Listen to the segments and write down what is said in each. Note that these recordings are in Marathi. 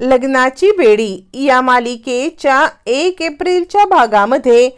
लग्नाची बेडी या मालिकेच्या एक एप्रिलच्या भागामध्ये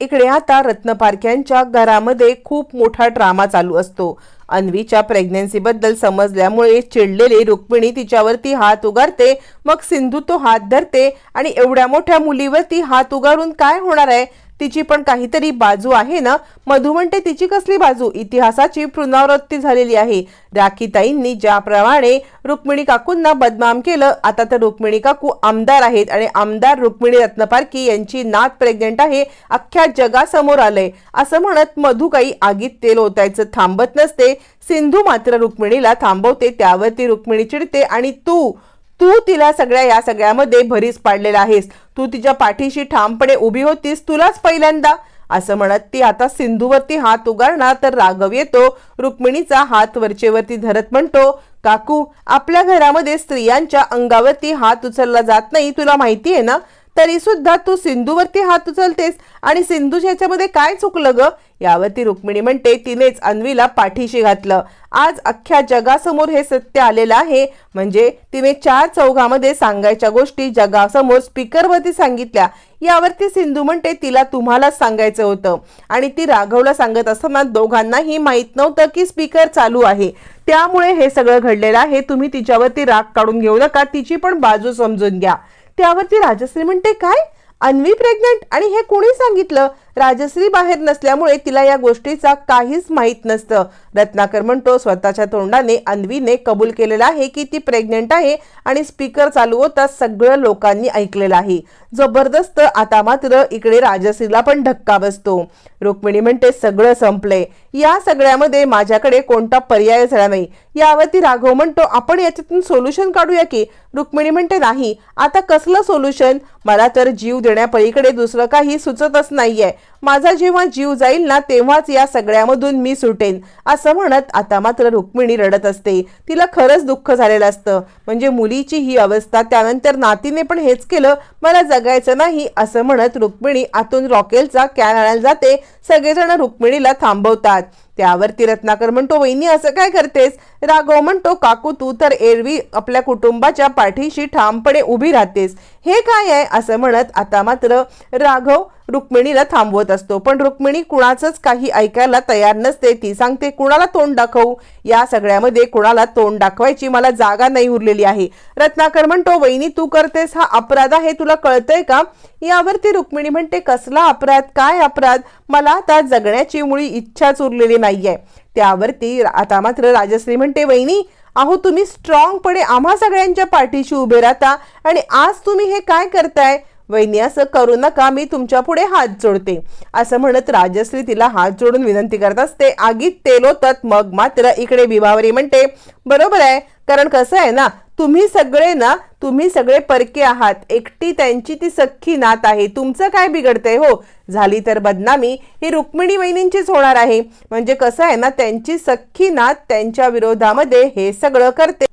इकडे आता रत्नपारख्यांच्या घरामध्ये खूप मोठा ड्रामा चालू असतो. अन्वीच्या प्रेग्नन्सीबद्दल समजल्यामुळे चिडलेली रुक्मिणी तिच्यावरती हात उगारते मग सिंधू तो हात धरते आणि एवढ्या मोठ्या मुलीवरती हात उगारून काय होणार आहे? तिची पण काहीतरी बाजू आहे ना? मधू म्हणते तिची कसली बाजू? इतिहासाची पुनरावृत्ती झालेली आहे. राखीताईंनी ज्याप्रमाणे रुक्मिणी काकूंना बदनाम केलं आता तर रुक्मिणी काकू आमदार आहेत आणि आमदार रुक्मिणी रत्नपारखी यांची नात प्रेग्नेंट आहे अख्ख्या जगासमोर आलंय. असं म्हणत मधू काही आगीत तेल ओतायचं थांबत नसते. सिंधू मात्र रुक्मिणीला थांबवते त्यावरती रुक्मिणी चिडते आणि तू तू तिला सगळ्या या सगळ्यामध्ये भरीस पाडलेला आहेस. तू तिच्या पाठीशी ठामपणे उभी होतीस तुलाच पहिल्यांदा. असं म्हणत ती आता सिंधूवरती हात उगारणार तर राघव येतो. रुक्मिणीचा हात वरचेवरती धरत म्हणतो काकू आपल्या घरामध्ये स्त्रियांच्या अंगावरती हात उचलला जात नाही तुला माहिती आहे ना? तरी सुद्धा तू सिंधूवरती हात उचलतेस. आणि सिंधूच्या ह्याच्यामध्ये काय चुकलं ग? यावरती रुक्मिणी म्हणते तिनेच अन्वीला पाठीशी घातलं. आज अख्ख्या जगासमोर हे सत्य आलेलं आहे. म्हणजे तिने चार चौघामध्ये सांगायच्या गोष्टी जगासमोर स्पीकरवरती सांगितल्या. यावरती सिंधू म्हणते तिला तुम्हालाच सांगायचं होतं. आणि ती राघवला सांगत असताना दोघांनाही माहीत नव्हतं की स्पीकर चालू आहे. त्यामुळे हे सगळं घडलेलं आहे. तुम्ही तिच्यावरती राग काढून घेऊ नका. तिची पण बाजू समजून घ्या. त्यावरती राजश्री म्हणते काय? अन्वी प्रेग्नंट आणि हे कोणी सांगितलं? राजश्री बाहेर नसल्यामुळे तिला या गोष्टीचा काहीच माहीत नसतं. रत्नाकर म्हणतो स्वतःच्या तोंडाने अन्वीने कबूल केलेलं आहे की ती प्रेग्नेंट आहे आणि स्पीकर चालू होता सगळं लोकांनी ऐकलेलं आहे. जबरदस्त आता मात्र इकडे राजश्रीला पण धक्का बसतो. रुक्मिणी म्हणते सगळं संपलंय. या सगळ्यामध्ये माझ्याकडे कोणता पर्याय झाला नाही. यावरती राघव म्हणतो आपण याच्यातून सोल्युशन काढूया की? रुक्मिणी म्हणते नाही. आता कसलं सोल्युशन मला तर जीव देण्यापलीकडे दुसरं काही सुचतच नाहीये. माझा जेव्हा जीव जाईल ना तेव्हाच या सगळ्यामधून मी सुटेन असं म्हणत आता मात्र रुक्मिणी रडत असते. तिला खरंच दुःख झालेलं असतं. म्हणजे मुलीची ही अवस्था त्यानंतर नातीने पण हेच केलं मला जगायचं नाही असं म्हणत रुक्मिणी आतून रॉकेलचा कॅन आणायला जाते. सगळेजण रुक्मिणीला थांबवतात. त्यावरती रत्नाकर म्हणतो वहिनी असं काय करतेस? राघव म्हणतो काकू तू तर एरवी आपल्या कुटुंबाच्या पाठीशी ठामपणे उभी राहतेस. हे काय आहे असं म्हणत आता मात्र राघव रुक्मिणीला थांबवत असतो. पण रुक्मिणी कुणाचंच काही ऐकायला तयार नसते. ती सांगते कुणाला तोंड दाखवू? या सगळ्यामध्ये कुणाला तोंड दाखवायची मला जागा नाही उरलेली आहे. रत्नाकर म्हणतो वहिनी तू करतेस हा अपराध आहे तुला कळतंय का? यावरती रुक्मिणी म्हणते कसला अपराध? काय अपराध? मला आता जगण्याची मुळी इच्छाच उरलेली नाहीये. त्यावरती आता मात्र राजश्री म्हणते वहिनी अहो तुम्ही स्ट्रॉंगपणे आम्हा सगळ्यांच्या पाठीशी उभे राहता आणि आज तुम्ही हे काय करताय? वहिनी असं करू नका मी तुमच्यापुढे हात जोडते. असं म्हणत राजश्री तिला हात जोडून विनंती करत असते. आगीत तेल मग मात्र इकडे विभावरी म्हणते बरोबर आहे कारण कसं आहे ना तुम्ही सगळे ना तुम्ही सगळे परके आहात. एकटी त्यांची ती सख्खी नात आहे. तुमचं काय बिघडतंय हो? झाली तर बदनामी. ही रुक्मिणी वहिनींचीच होणार आहे. म्हणजे कसं आहे ना त्यांची सख्खी नात त्यांच्या विरोधामध्ये हे सगळं करते.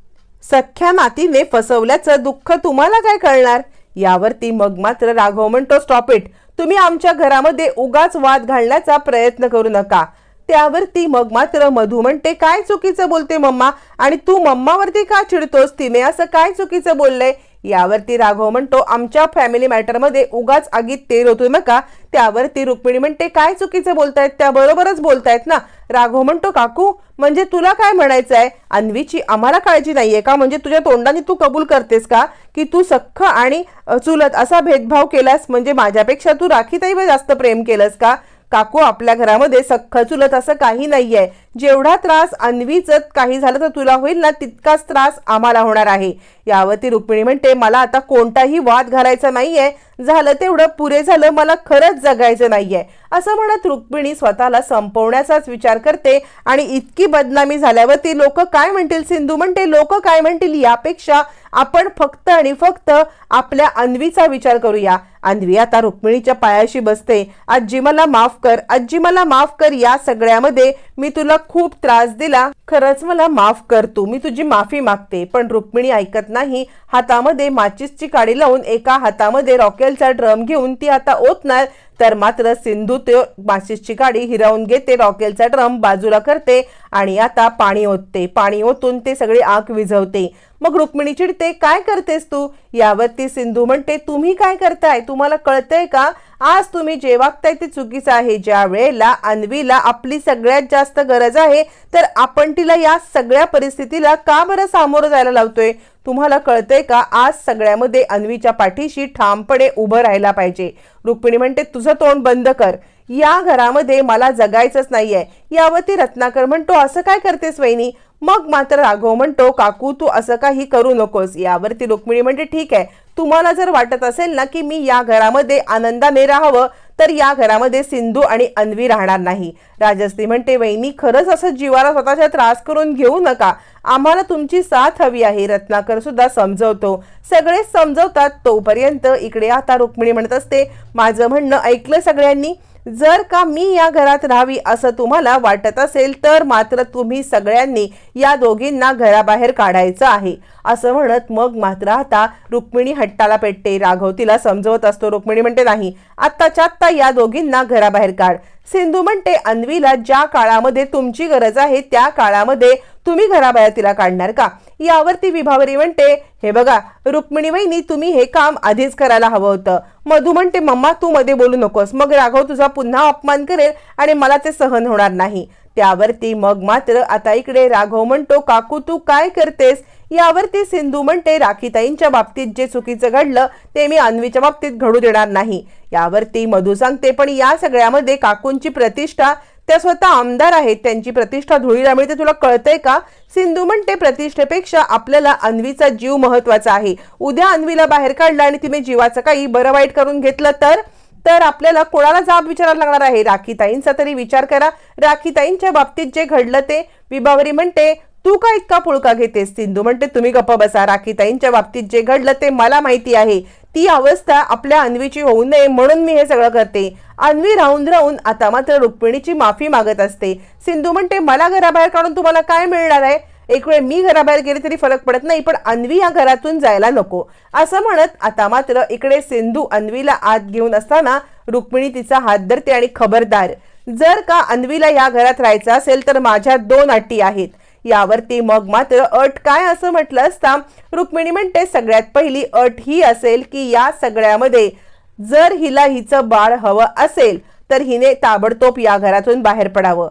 सख्ख्या नातीने फसवल्याचं दुःख तुम्हाला काय कळणार? यावरती मग मात्र राघव म्हणतो स्टॉप इट तुम्ही आमच्या घरामध्ये उगाच वाद घालण्याचा प्रयत्न करू नका. त्यावरती मग मात्र मधू म्हणते काय चुकीचं बोलते मम्मा? आणि तू मम्मावरती का चिडतोस? तिने असं काय चुकीचं बोललंय? यावरती राघव म्हणतो आमच्या फॅमिली मॅटरमध्ये उगाच आगीत तेल होतो का त्यावरती रुक्मिणी म्हणते काय चुकीचं बोलतायत? त्या बरोबरच बोलतायत ना. राघव म्हणतो काकू म्हणजे तुला काय म्हणायचं आहे अन्वीची आम्हाला काळजी नाहीये का? म्हणजे तुझ्या तोंडाने तू कबूल करतेस का? की तू सख्ख आणि चुलत असा भेदभाव केलास म्हणजे माझ्यापेक्षा तू राखीताईवर जास्त प्रेम केलंस का? काकू आपल्या घरामध्ये सख्ख चुलत असं काही नाहीये. जेवढा त्रास अन्वीच काही झालं तर तुला होईल ना तितकाच त्रास आम्हाला होणार आहे. यावरती रुक्मिणी म्हणते मला आता कोणताही वाद घालायचा नाहीये. झालं तेवढं पुरे झालं मला खरंच जगायचं नाहीये. असं म्हणत रुक्मिणी स्वतःला संपवण्याचाच विचार करते आणि इतकी बदनामी झाल्यावरती लोक काय म्हणतील? सिंधू म्हणते लोक काय म्हणतील? यापेक्षा आपण फक्त आणि फक्त आपल्या अन्वीचा विचार करूया. अन्वी आता रुक्मिणीच्या पायाशी बसते आजी मला माफ कर. आजी मला माफ कर. या सगळ्यामध्ये मी तुला खूप त्रास दिला. खरंच मला माफ कर तू. मी तुझी माफी मागते. पण रुक्मिणी ऐकत नाही. हातामध्ये माचीसची काडी लावून एका हातामध्ये रॉकेलचा ड्रम घेऊन ती आता ओतणार. तर मात्र सिंधू ते माचिसची गाडी हिरावून घेते रॉकेलचा ड्रम बाजूला करते आणि आता पाणी ओतते. पाणी ओतून ते सगळी आग विझवते. मग रुक्मिणी चिडते काय करतेस तू? यावरती सिंधू म्हणते तुम्ही काय करताय? तुम्हाला कळतंय का? आज तुम्ही जे वागताय ते चुकीचं आहे. ज्या वेळेला अन्वीला आपली सगळ्यात जास्त गरज आहे तर आपण तिला या सगळ्या परिस्थितीला का बरं सामोरं जायला लावतोय? तुम्हाला कळतंय का? आज सगळ्यामध्ये अन्वीच्या पाठीशी ठामपणे उभं राहायला पाहिजे. रुक्मिणी म्हणते तुझं तोंड बंद कर. या घरामध्ये मला जगायचंच नाहीये. यावरती रत्नाकर म्हणतो असं काय करतेस वहिनी? मग मात्र राघव म्हणतो काकू तू असं काही करू नकोस. यावरती रुक्मिणी म्हणते ठीक आहे. तुम्हाला जर वाटत असेल ना की मी या घरामध्ये आनंदाने राहावं तर या घरामध्ये सिंधू आणि अन्वी राहणार नाही. राजश्री म्हणते वहिनी खरंच असं जीवाला स्वतःचा त्रास करून घेऊ नका. आम्हाला तुमची साथ हवी आहे. रत्नाकर सुद्धा समजवतो. सगळे समजवतात तोपर्यंत इकडे आता रुक्मिणी म्हणत असते माझं म्हणणं ऐकलं सगळ्यांनी? जर का मी या घरात राहावी असं तुम्हाला वाटत असेल तर मात्र तुम्ही सगळ्यांनी या दोघींना घराबाहेर काढायचं आहे. असं म्हणत मग मात्र आता रुक्मिणी हट्टाला पेटते. राघव तिला समजवत असतो. रुक्मिणी म्हणते नाही आत्ताच्या आत्ता या दोघींना घराबाहेर काढ. सिंधू म्हणते अन्वीला ज्या काळामध्ये तुमची गरज आहे त्या काळामध्ये तुम्ही घराबाहेर तिला काढणार का? यावरती विभावरी म्हणते हे बघा रुक्मिणी वहिनी तुम्ही हे काम आधीच करायला हवं होतं. मधू म्हणते मम्मा तू मध्ये बोलू नकोस. मग राघव तुझा पुन्हा अपमान करेल आणि मला ते सहन होणार नाही. त्यावरती मग मात्र आता इकडे राघव म्हणतो काकू तू काय करतेस? यावरती सिंधू म्हणते राखीताईंच्या बाबतीत जे चुकीचं घडलं ते मी अन्वीच्या बाबतीत घडू देणार नाही. यावरती मधू सांगते पण या सगळ्यामध्ये काकूंची प्रतिष्ठा त्या स्वतः आमदार आहेत त्यांची प्रतिष्ठा धुळीला मिळते तुला कळतंय का? सिंधू म्हणते प्रतिष्ठेपेक्षा आपल्याला अन्वीचा जीव महत्त्वाचा आहे. उद्या अन्वीला बाहेर काढलं आणि तिने जीवाचं काही बरं वाईट करून घेतलं तर? तर आपल्याला कोणाला जाब विचारायला लागणार आहे? राखीताईंचा तरी विचार करा. राखीताईंच्या बाबतीत जे घडलं ते विभावरी म्हणते तू का इतका पुळका घेतेस सिंधू? म्हणते तुम्ही गप्प बसा राखीताईंच्या बाबतीत जे घडलं ते मला माहिती आहे. ती अवस्था आपल्या अन्वीची होऊ नये म्हणून मी हे सगळं करते. अन्वी राहून राहून आता मात्र रुक्मिणीची माफी मागत असते. सिंधू म्हणते मला घराबाहेर काढून तुम्हाला काय मिळणार आहे? एक वेळ मी घराबाहेर गेले तरी फरक पडत नाही पण अन्वी या घरातून जायला नको. असं म्हणत आता मात्र इकडे सिंधू अन्वीला आत घेऊन असताना रुक्मिणी तिचा हात धरते आणि खबरदार. जर का अन्वीला या घरात राहायचं असेल तर माझ्या दोन अटी आहेत. यावरती मग मात्र अट काय असं म्हटलं असता रुक्मिणी म्हणते सगळ्यात पहिली अट ही असेल की या सगळ्यामध्ये जर हिला हिचं बाळ हवं असेल तर हिने ताबडतोब या घरातून बाहेर पडावं.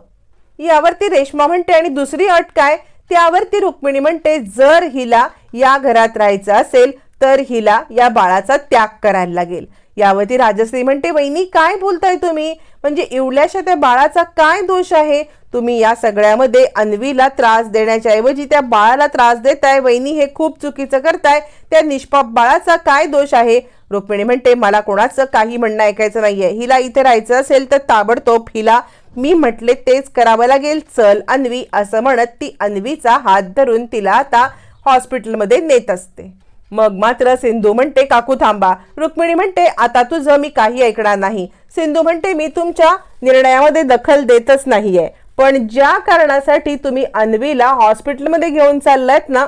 यावरती रेश्मा म्हणते आणि दुसरी अट काय? त्यावरती रुक्मिणी म्हणते जर हिला या घरात राहायचं असेल तर हिला या बाळाचा त्याग करायला लागेल. यावरती राजश्री म्हणते वहिनी काय बोलताय तुम्ही? म्हणजे इवल्याशा त्या बाळाचा काय दोष आहे? तुम्ही या सगळ्यामध्ये अन्वीला त्रास देण्याच्या ऐवजी त्या बाळाला त्रास देताय. वहिनी हे खूप चुकीचं करताय. त्या निष्पाप बाळाचा काय दोष आहे? रुक्मिणी म्हणते मला कोणाचं काही म्हणणं ऐकायचं नाहीये. हिला इथे राहायचं असेल तर ताबडतोब हिला मी म्हटले तेच करावं लागेल. चल अन्वी. असं म्हणत ती अन्वीचा हात धरून तिला आता हॉस्पिटलमध्ये नेत असते. मग मात्र सिंधू म्हणते काकू थांबा. रुक्मिणी म्हणते आता तुझं मी काही ऐकणार नाही. सिंधू म्हणते मी तुमच्या निर्णयामध्ये दखल देतच नाहीये. पण ज्या कारणासाठी तुम्ही अन्वीला हॉस्पिटलमध्ये घेऊन चाललायत ना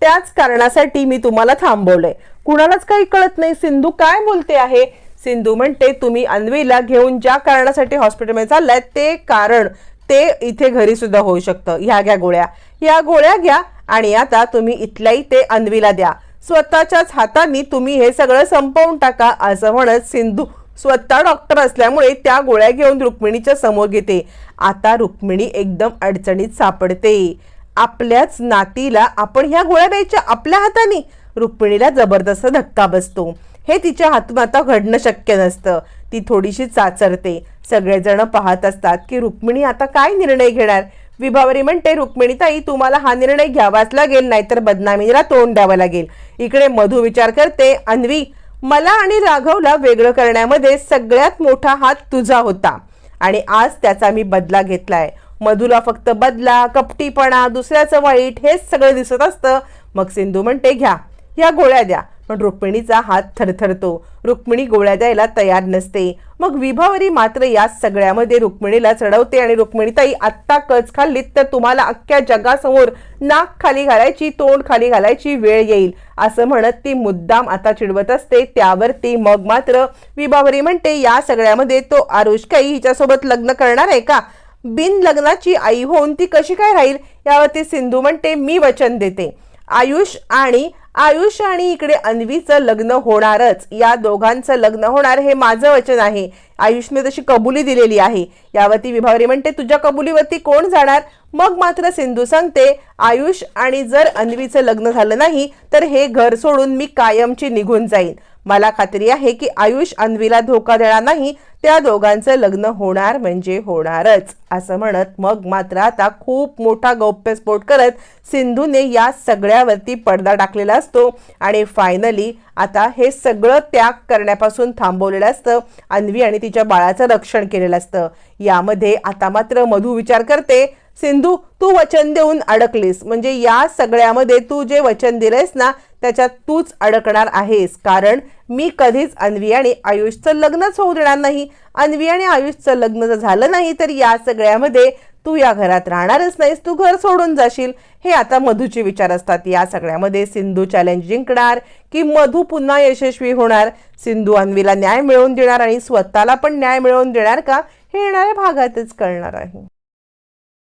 त्याच कारणासाठी मी तुम्हाला थांबवलंय. कुणालाच काही कळत नाही सिंधू काय बोलते आहे? सिंधू म्हणते तुम्ही अन्वीला घेऊन ज्या कारणासाठी हॉस्पिटलमध्ये चाललाय ते कारण ते इथे घरी सुद्धा होऊ शकतं. ह्या घ्या गोळ्या. या गोळ्या घ्या आणि आता तुम्ही इथल्याही ते अन्वीला द्या. स्वतःच्याच हातांनी तुम्ही हे सगळं संपवून टाका असं म्हणत सिंधू स्वतः डॉक्टर असल्यामुळे त्या गोळ्या घेऊन रुक्मिणीच्या समोर घेते. आता रुक्मिणी एकदम अडचणीत सापडते. आपल्याच नातीला आपण ह्या गोळ्या द्यायच्या आपल्या हाताने. रुक्मिणीला जबरदस्त धक्का बसतो. हे तिच्या हातून आता घडणं शक्य नसतं. ती थोडीशी चाचरते. सगळेजण पाहत असतात की रुक्मिणी आता काय निर्णय घेणार? विभावरी म्हणते रुक्मिणीताई तुम्हाला हा निर्णय घ्यावाच लागेल नाहीतर बदनामीला तोंड द्यावं लागेल. इकडे मधू विचार करते अन्वी मला आणि राघवला वेगळं करण्यामध्ये सगळ्यात मोठा हात तुझा होता आणि आज त्याचा मी बदला घेतलाय. मधुला फक्त बदला कपटीपणा दुसऱ्याचं वाईट हेच सगळं दिसत असतं. मग सिंधू म्हणते घ्या ह्या गोळ्या द्या. पण रुक्मिणीचा हात थरथरतो. रुक्मिणी गोळ्या द्यायला तयार नसते. मग विभावरी मात्र या सगळ्यामध्ये रुक्मिणीला चढवते आणि रुक्मिणीताई आत्ता कच खाल्लीत तर तुम्हाला अख्ख्या जगासमोर नाक खाली घालायची तोंड खाली घालायची वेळ येईल असं म्हणत ती मुद्दाम आता चिडवत असते. त्यावरती मग मात्र विभावरी म्हणते या सगळ्यामध्ये तो आरुष काही हिच्यासोबत लग्न करणार आहे का? बिन लग्नाची आई होऊन ती कशी काय राहील? यावरती सिंधू म्हणते मी वचन देते. आयुष आणि आयुष आणि इकडे अन्वीचं लग्न होणारच. या दोघांचं लग्न होणार हे माझं वचन आहे. आयुषने तशी कबुली दिलेली आहे. यावरती विभावरी म्हणते तुझ्या कबुलीवरती कोण जाणार? मग मात्र सिंधू सांगते आयुष आणि जर अन्वीचं लग्न झालं नाही तर हे घर सोडून मी कायमची निघून जाईन. मला खात्री आहे की आयुष अन्वीला धोका देणार नाही त्या दोघांचं लग्न होणार म्हणजे होणारच असं म्हणत मग मात्र आता खूप मोठा गौप्यस्फोट करत सिंधूने या सगळ्यावरती पडदा टाकलेला असतो आणि फायनली आता हे सगळं त्याग करण्यापासून थांबवलेलं असतं. अन्वी आणि तिच्या बाळाचं रक्षण केलेलं असतं. यामध्ये आता मात्र मधू विचार करते सिंधू तू वचन देऊन अडकलीस. म्हणजे या सगळ्यामध्ये तू जे वचन दिलेस ना त्याच्यात तूच अडकणार आहेस. कारण मी कधीच अन्वी आणि आयुषचं लग्नच होऊ देणार नाही. अन्वी आणि आयुषचं लग्न जर झालं नाही तर या सगळ्यामध्ये तू या घरात राहणारच नाहीस. तू घर सोडून जाशील. हे आता मधूचे विचार असतात. या सगळ्यामध्ये सिंधू चॅलेंज जिंकणार की मधू पुन्हा यशस्वी होणार? सिंधू अन्वीला न्याय मिळवून देणार आणि स्वतःला पण न्याय मिळवून देणार का? हे येणाऱ्या भागातच कळणार आहे.